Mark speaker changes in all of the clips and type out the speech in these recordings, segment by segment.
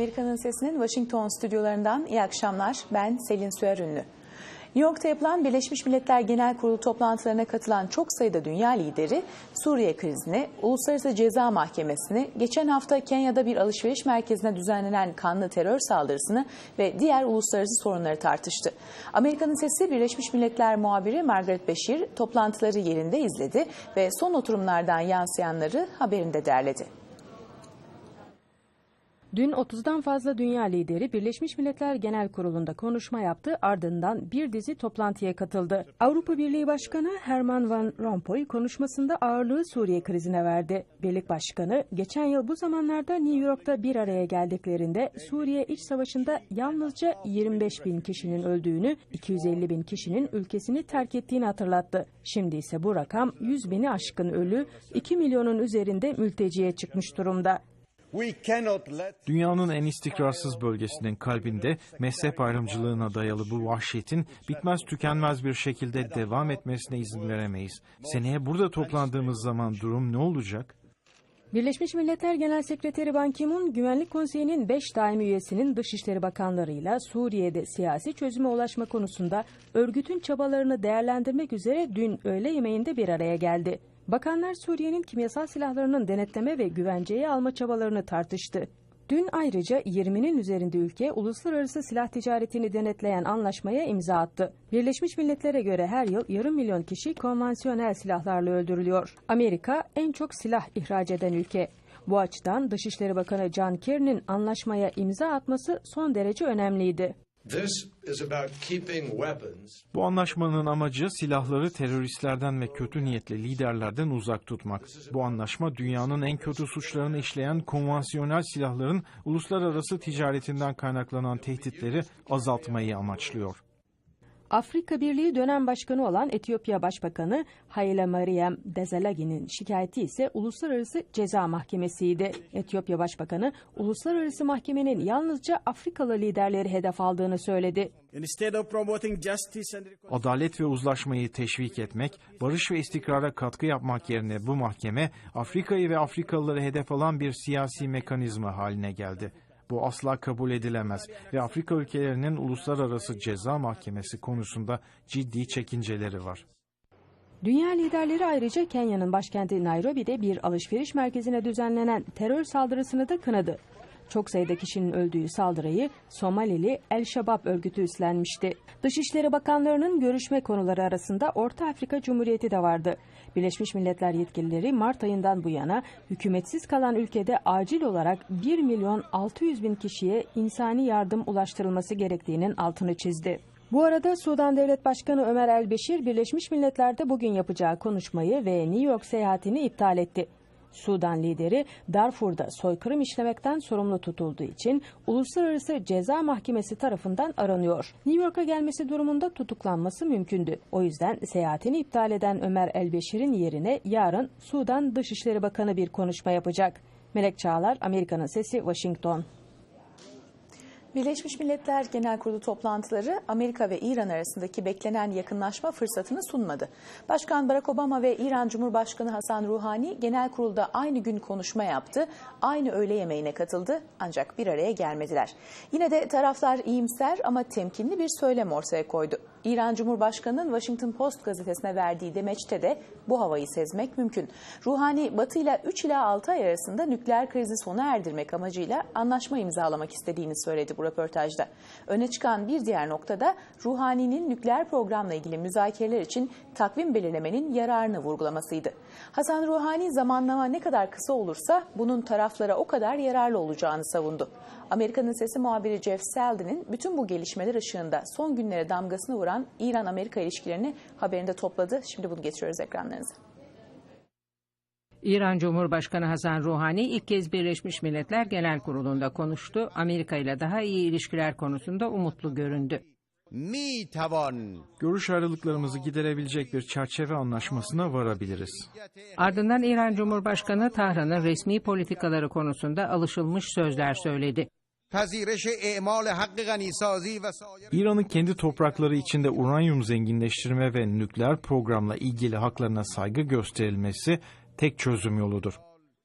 Speaker 1: Amerika'nın Sesi'nin Washington stüdyolarından iyi akşamlar. Ben Selin Süer Ünlü. New York'ta yapılan Birleşmiş Milletler Genel Kurulu toplantılarına katılan çok sayıda dünya lideri Suriye krizini, Uluslararası Ceza Mahkemesi'ni, geçen hafta Kenya'da bir alışveriş merkezine düzenlenen kanlı terör saldırısını ve diğer uluslararası sorunları tartıştı. Amerika'nın Sesi Birleşmiş Milletler muhabiri Margaret Beşir toplantıları yerinde izledi ve son oturumlardan yansıyanları haberinde derledi.
Speaker 2: Dün 30'dan fazla dünya lideri Birleşmiş Milletler Genel Kurulu'nda konuşma yaptı ardından bir dizi toplantıya katıldı. Avrupa Birliği Başkanı Herman Van Rompuy konuşmasında ağırlığı Suriye krizine verdi. Birlik Başkanı geçen yıl bu zamanlarda New York'ta bir araya geldiklerinde Suriye iç savaşında yalnızca 25 bin kişinin öldüğünü, 250 bin kişinin ülkesini terk ettiğini hatırlattı. Şimdi ise bu rakam 100 bini aşkın ölü, 2 milyonun üzerinde mülteciye çıkmış durumda.
Speaker 3: Dünyanın en istikrarsız bölgesinin kalbinde mezhep ayrımcılığına dayalı bu vahşetin bitmez tükenmez bir şekilde devam etmesine izin veremeyiz. Seneye burada toplandığımız zaman durum ne olacak?
Speaker 2: Birleşmiş Milletler Genel Sekreteri Ban Ki-moon, Güvenlik Konseyi'nin 5 daimi üyesinin Dışişleri Bakanlarıyla Suriye'de siyasi çözüme ulaşma konusunda örgütün çabalarını değerlendirmek üzere dün öğle yemeğinde bir araya geldi. Bakanlar Suriye'nin kimyasal silahlarının denetleme ve güvenceye alma çabalarını tartıştı. Dün ayrıca 20'nin üzerinde ülke uluslararası silah ticaretini denetleyen anlaşmaya imza attı. Birleşmiş Milletler'e göre her yıl yarım milyon kişi konvansiyonel silahlarla öldürülüyor. Amerika en çok silah ihraç eden ülke. Bu açıdan Dışişleri Bakanı John Kerry'nin anlaşmaya imza atması son derece önemliydi.
Speaker 3: Bu anlaşmanın amacı silahları teröristlerden ve kötü niyetli liderlerden uzak tutmak. Bu anlaşma dünyanın en kötü suçlarını işleyen konvansiyonel silahların uluslararası ticaretinden kaynaklanan tehditleri azaltmayı amaçlıyor.
Speaker 2: Afrika Birliği dönem başkanı olan Etiyopya Başbakanı Haile Mariam Desalegn şikayeti ise Uluslararası Ceza Mahkemesi'ydi. Etiyopya Başbakanı uluslararası mahkemenin yalnızca Afrikalı liderleri hedef aldığını söyledi.
Speaker 3: Adalet ve uzlaşmayı teşvik etmek, barış ve istikrara katkı yapmak yerine bu mahkeme Afrika'yı ve Afrikalıları hedef alan bir siyasi mekanizma haline geldi. Bu asla kabul edilemez ve Afrika ülkelerinin uluslararası ceza mahkemesi konusunda ciddi çekinceleri var.
Speaker 2: Dünya liderleri ayrıca Kenya'nın başkenti Nairobi'de bir alışveriş merkezine düzenlenen terör saldırısını da kınadı. Çok sayıda kişinin öldüğü saldırıyı Somalili El Şabab örgütü üstlenmişti. Dışişleri Bakanlarının görüşme konuları arasında Orta Afrika Cumhuriyeti de vardı. Birleşmiş Milletler yetkilileri Mart ayından bu yana hükümetsiz kalan ülkede acil olarak 1 milyon 600 bin kişiye insani yardım ulaştırılması gerektiğinin altını çizdi. Bu arada Sudan Devlet Başkanı Ömer El Beşir Birleşmiş Milletler'de bugün yapacağı konuşmayı ve New York seyahatini iptal etti. Sudan lideri Darfur'da soykırım işlemekten sorumlu tutulduğu için Uluslararası Ceza Mahkemesi tarafından aranıyor. New York'a gelmesi durumunda tutuklanması mümkündü. O yüzden seyahatini iptal eden Ömer Elbeşir'in yerine yarın Sudan Dışişleri Bakanı bir konuşma yapacak. Melek Çağlar, Amerika'nın Sesi, Washington.
Speaker 1: Birleşmiş Milletler Genel Kurulu toplantıları Amerika ve İran arasındaki beklenen yakınlaşma fırsatını sunmadı. Başkan Barack Obama ve İran Cumhurbaşkanı Hasan Ruhani genel kurulda aynı gün konuşma yaptı, aynı öğle yemeğine katıldı ancak bir araya gelmediler. Yine de taraflar iyimser ama temkinli bir söylem ortaya koydu. İran Cumhurbaşkanı'nın Washington Post gazetesine verdiği demeçte de bu havayı sezmek mümkün. Ruhani, Batı ile 3 ila 6 ay arasında nükleer krizi sona erdirmek amacıyla anlaşma imzalamak istediğini söyledi bu röportajda. Öne çıkan bir diğer noktada Ruhani'nin nükleer programla ilgili müzakereler için takvim belirlemenin yararını vurgulamasıydı. Hasan Ruhani zamanlama ne kadar kısa olursa bunun taraflara o kadar yararlı olacağını savundu. Amerika'nın sesi muhabiri Jeff Selden'in bütün bu gelişmeler ışığında son günlere damgasını vuran İran-Amerika ilişkilerini haberinde topladı. Şimdi bunu getiriyoruz ekranlarınıza.
Speaker 4: İran Cumhurbaşkanı Hasan Ruhani ilk kez Birleşmiş Milletler Genel Kurulu'nda konuştu. Amerika ile daha iyi ilişkiler konusunda umutlu göründü.
Speaker 3: Görüş ayrılıklarımızı giderebilecek bir çerçeve anlaşmasına varabiliriz.
Speaker 4: Ardından İran Cumhurbaşkanı Tahran'ın resmi politikaları konusunda alışılmış sözler söyledi.
Speaker 3: İran'ın kendi toprakları içinde uranyum zenginleştirme ve nükleer programla ilgili haklarına saygı gösterilmesi tek çözüm yoludur.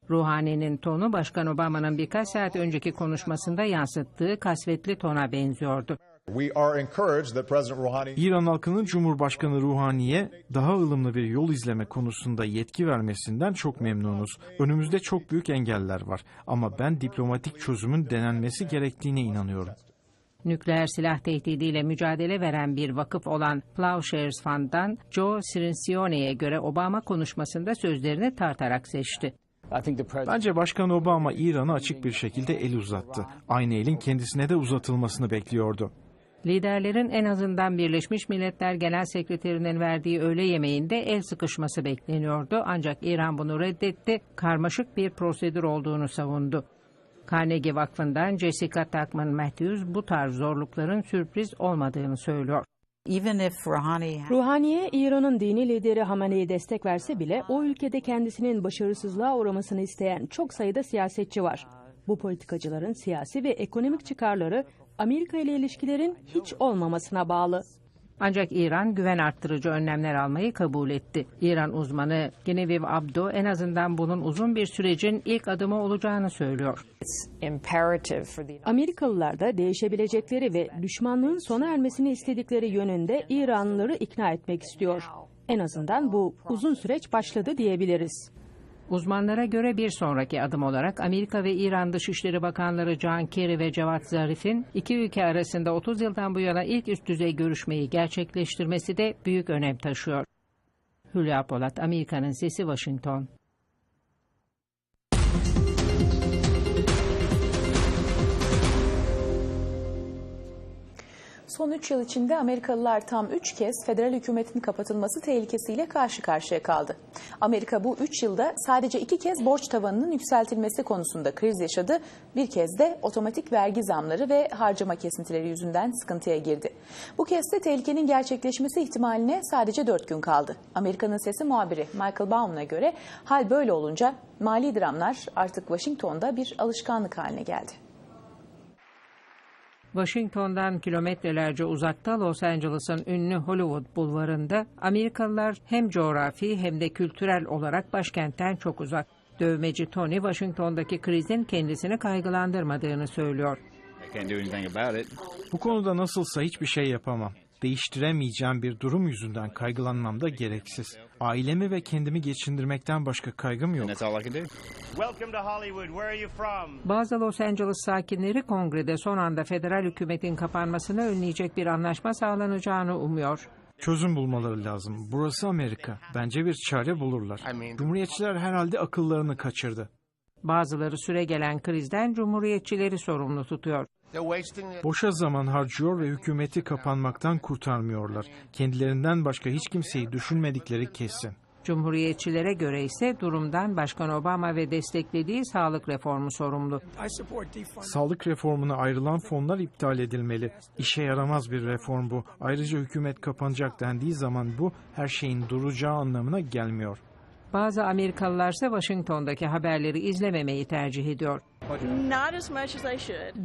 Speaker 4: Ruhani'nin tonu Başkan Obama'nın birkaç saat önceki konuşmasında yansıttığı kasvetli tona benziyordu.
Speaker 5: We are encouraged that President Rouhani
Speaker 3: İran halkının Cumhurbaşkanı Ruhani'ye daha ılımlı bir yol izleme konusunda yetki vermesinden çok memnunuz. Önümüzde çok büyük engeller var ama ben diplomatik çözümün denenmesi gerektiğine inanıyorum.
Speaker 4: Nükleer silah tehdidiyle mücadele veren bir vakıf olan Plowshares Fund'dan Joe Cirincione'ye göre Obama konuşmasında sözlerini tartarak seçti.
Speaker 3: Bence Başkan Obama İran'a açık bir şekilde el uzattı. Aynı elin kendisine de uzatılmasını bekliyordu.
Speaker 4: Liderlerin en azından Birleşmiş Milletler Genel Sekreterinin verdiği öğle yemeğinde el sıkışması bekleniyordu ancak İran bunu reddetti, karmaşık bir prosedür olduğunu savundu. Carnegie Vakfı'ndan Jessica Tuckman Matthews bu tarz zorlukların sürpriz olmadığını söylüyor.
Speaker 2: Ruhaniye, İran'ın dini lideri Hamaney'e destek verse bile o ülkede kendisinin başarısızlığa uğramasını isteyen çok sayıda siyasetçi var. Bu politikacıların siyasi ve ekonomik çıkarları Amerika ile ilişkilerin hiç olmamasına bağlı.
Speaker 4: Ancak İran güven arttırıcı önlemler almayı kabul etti. İran uzmanı Genevieve Abdo en azından bunun uzun bir sürecin ilk adımı olacağını söylüyor.
Speaker 2: Amerikalılar da değişebilecekleri ve düşmanlığın sona ermesini istedikleri yönünde İranlıları ikna etmek istiyor. En azından bu uzun süreç başladı diyebiliriz.
Speaker 4: Uzmanlara göre bir sonraki adım olarak Amerika ve İran Dışişleri Bakanları John Kerry ve Cevat Zarif'in iki ülke arasında 30 yıldan bu yana ilk üst düzey görüşmeyi gerçekleştirmesi de büyük önem taşıyor. Hülya Polat, Amerika'nın Sesi, Washington.
Speaker 1: Son 3 yıl içinde Amerikalılar tam 3 kez federal hükümetin kapatılması tehlikesiyle karşı karşıya kaldı. Amerika bu 3 yılda sadece 2 kez borç tavanının yükseltilmesi konusunda kriz yaşadı. Bir kez de otomatik vergi zamları ve harcama kesintileri yüzünden sıkıntıya girdi. Bu kez de tehlikenin gerçekleşmesi ihtimaline sadece 4 gün kaldı. Amerika'nın sesi muhabiri Michael Baum'una göre hal böyle olunca mali dramlar artık Washington'da bir alışkanlık haline geldi.
Speaker 4: Washington'dan kilometrelerce uzakta Los Angeles'ın ünlü Hollywood bulvarında Amerikalılar hem coğrafi hem de kültürel olarak başkentten çok uzak. Dövmeci Tony Washington'daki krizin kendisini kaygılandırmadığını söylüyor.
Speaker 3: Bu konuda nasılsa hiçbir şey yapamam. Değiştiremeyeceğim bir durum yüzünden kaygılanmam da gereksiz. Ailemi ve kendimi geçindirmekten başka kaygım yok.
Speaker 4: Bazı Los Angeles sakinleri kongrede son anda federal hükümetin kapanmasını önleyecek bir anlaşma sağlanacağını umuyor.
Speaker 3: Çözüm bulmaları lazım. Burası Amerika. Bence bir çare bulurlar. Cumhuriyetçiler herhalde akıllarını kaçırdı.
Speaker 4: Bazıları süre gelen krizden cumhuriyetçileri sorumlu tutuyor.
Speaker 3: Boşa zaman harcıyor ve hükümeti kapanmaktan kurtarmıyorlar. Kendilerinden başka hiç kimseyi düşünmedikleri kesin.
Speaker 4: Cumhuriyetçilere göre ise durumdan Başkan Obama ve desteklediği sağlık reformu sorumlu.
Speaker 3: Sağlık reformuna ayrılan fonlar iptal edilmeli. İşe yaramaz bir reform bu. Ayrıca hükümet kapanacak dendiği zaman bu her şeyin duracağı anlamına gelmiyor.
Speaker 4: Bazı Amerikalılar ise Washington'daki haberleri izlememeyi tercih ediyor.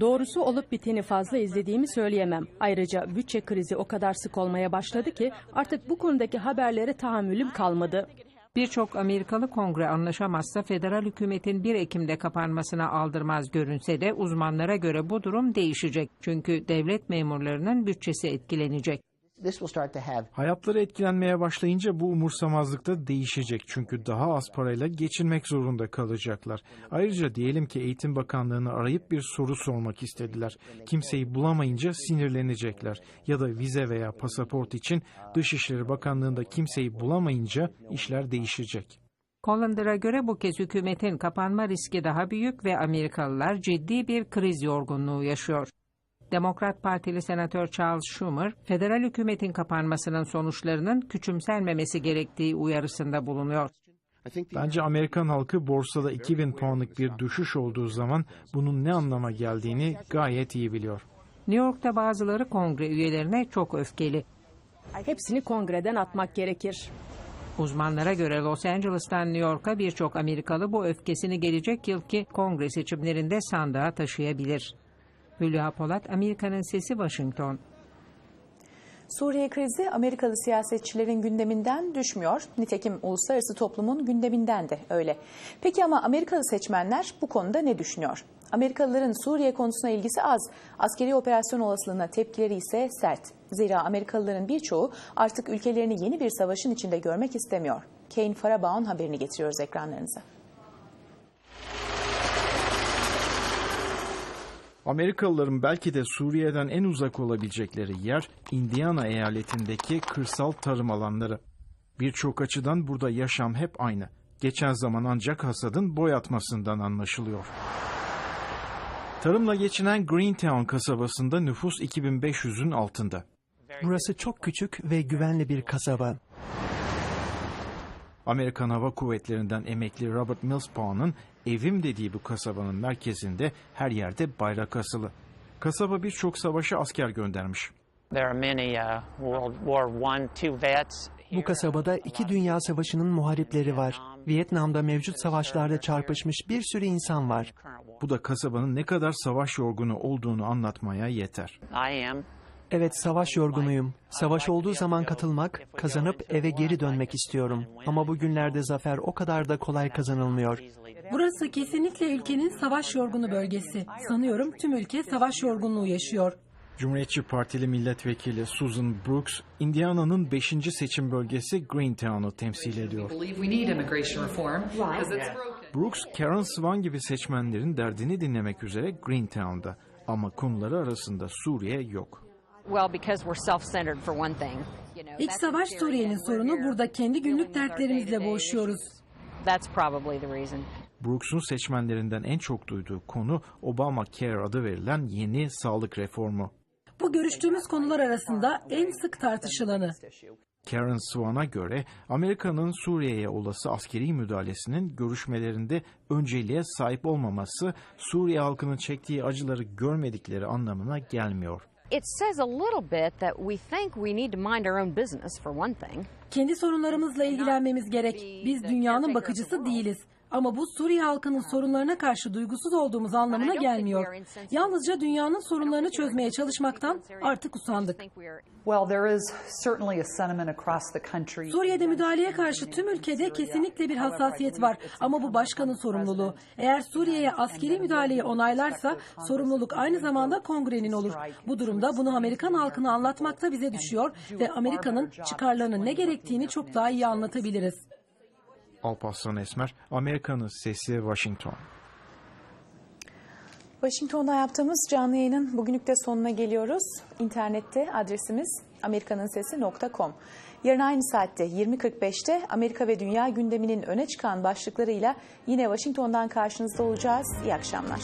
Speaker 2: Doğrusu olup biteni fazla izlediğimi söyleyemem. Ayrıca bütçe krizi o kadar sık olmaya başladı ki artık bu konudaki haberlere tahammülüm kalmadı.
Speaker 4: Birçok Amerikalı kongre anlaşamazsa federal hükümetin 1 Ekim'de kapanmasına aldırmaz görünse de uzmanlara göre bu durum değişecek. Çünkü devlet memurlarının bütçesi etkilenecek.
Speaker 6: This will start to have
Speaker 3: Hayatları etkilenmeye başlayınca bu umursamazlık da değişecek. Çünkü daha az parayla geçinmek zorunda kalacaklar. Ayrıca diyelim ki Eğitim Bakanlığı'nı arayıp bir soru sormak istediler. Kimseyi bulamayınca sinirlenecekler. Ya da vize veya pasaport için Dışişleri Bakanlığı'nda kimseyi bulamayınca işler değişecek.
Speaker 4: Collander'a göre bu kez hükümetin kapanma riski daha büyük ve Amerikalılar ciddi bir kriz yorgunluğu yaşıyor. Demokrat Partili Senatör Charles Schumer, federal hükümetin kapanmasının sonuçlarının küçümsenmemesi gerektiği uyarısında bulunuyor.
Speaker 3: Bence Amerikan halkı borsada 2000 puanlık bir düşüş olduğu zaman bunun ne anlama geldiğini gayet iyi biliyor.
Speaker 4: New York'ta bazıları kongre üyelerine çok öfkeli.
Speaker 2: Hepsini kongreden atmak gerekir.
Speaker 4: Uzmanlara göre Los Angeles'tan New York'a birçok Amerikalı bu öfkesini gelecek yılki kongre seçimlerinde sandığa taşıyabilir. Hülya Polat, Amerika'nın Sesi, Washington.
Speaker 1: Suriye krizi Amerikalı siyasetçilerin gündeminden düşmüyor. Nitekim uluslararası toplumun gündeminden de öyle. Peki ama Amerikalı seçmenler bu konuda ne düşünüyor? Amerikalıların Suriye konusuna ilgisi az, askeri operasyon olasılığına tepkileri ise sert. Zira Amerikalıların birçoğu artık ülkelerini yeni bir savaşın içinde görmek istemiyor. Kane Farabaon haberini getiriyoruz ekranlarınıza.
Speaker 3: Amerikalıların belki de Suriye'den en uzak olabilecekleri yer Indiana eyaletindeki kırsal tarım alanları. Birçok açıdan burada yaşam hep aynı. Geçen zaman ancak hasadın boy atmasından anlaşılıyor. Tarımla geçinen Greentown kasabasında nüfus 2500'ün altında.
Speaker 6: Burası çok küçük ve güvenli bir kasaba.
Speaker 3: Amerikan Hava Kuvvetleri'nden emekli Robert Millspaugh'un evim dediği bu kasabanın merkezinde her yerde bayrak asılı. Kasaba birçok savaşa asker göndermiş.
Speaker 7: Uh.
Speaker 6: Bu kasabada iki dünya savaşının muharipleri var. Vietnam'da mevcut savaşlarda çarpışmış bir sürü insan var.
Speaker 3: Bu da kasabanın ne kadar savaş yorgunu olduğunu anlatmaya yeter.
Speaker 6: Evet savaş yorgunuyum. Savaş olduğu zaman katılmak, kazanıp eve geri dönmek istiyorum. Ama bugünlerde zafer o kadar da kolay kazanılmıyor.
Speaker 8: Burası kesinlikle ülkenin savaş yorgunu bölgesi. Sanıyorum tüm ülke savaş yorgunluğu yaşıyor.
Speaker 3: Cumhuriyetçi Partili milletvekili Susan Brooks, Indiana'nın 5. seçim bölgesi Greentown'u temsil ediyor. Brooks, Karen Swan gibi seçmenlerin derdini dinlemek üzere Greentown'da ama konuları arasında Suriye yok.
Speaker 8: İç savaş Suriye'nin sorunu burada kendi günlük dertlerimizle boğuşuyoruz.
Speaker 3: Brooks'un seçmenlerinden en çok duyduğu konu Obamacare adı verilen yeni sağlık reformu.
Speaker 8: Bu görüştüğümüz konular arasında en sık tartışılanı.
Speaker 3: Karen Swan'a göre Amerika'nın Suriye'ye olası askeri müdahalesinin görüşmelerinde önceliğe sahip olmaması Suriye halkının çektiği acıları görmedikleri anlamına gelmiyor.
Speaker 9: It says a little bit that we think we need to mind our own business for one thing.
Speaker 8: Kendi sorunlarımızla ilgilenmemiz gerek. Biz dünyanın bakıcısı değiliz. Ama bu Suriye halkının sorunlarına karşı duygusuz olduğumuz anlamına gelmiyor. Yalnızca dünyanın sorunlarını çözmeye çalışmaktan artık usandık. Suriye'de müdahaleye karşı tüm ülkede kesinlikle bir hassasiyet var. Ama bu başkanın sorumluluğu. Eğer Suriye'ye askeri müdahaleyi onaylarsa sorumluluk aynı zamanda kongrenin olur. Bu durumda bunu Amerikan halkına anlatmakta bize düşüyor ve Amerika'nın çıkarlarının ne gerektiğini çok daha iyi anlatabiliriz.
Speaker 3: Alparslan Esmer, Amerika'nın Sesi Washington.
Speaker 1: Washington'da yaptığımız canlı yayının bugünlük de sonuna geliyoruz. İnternette adresimiz amerikanunsesi.com. Yarın aynı saatte 20.45'te Amerika ve dünya gündeminin öne çıkan başlıklarıyla yine Washington'dan karşınızda olacağız. İyi akşamlar.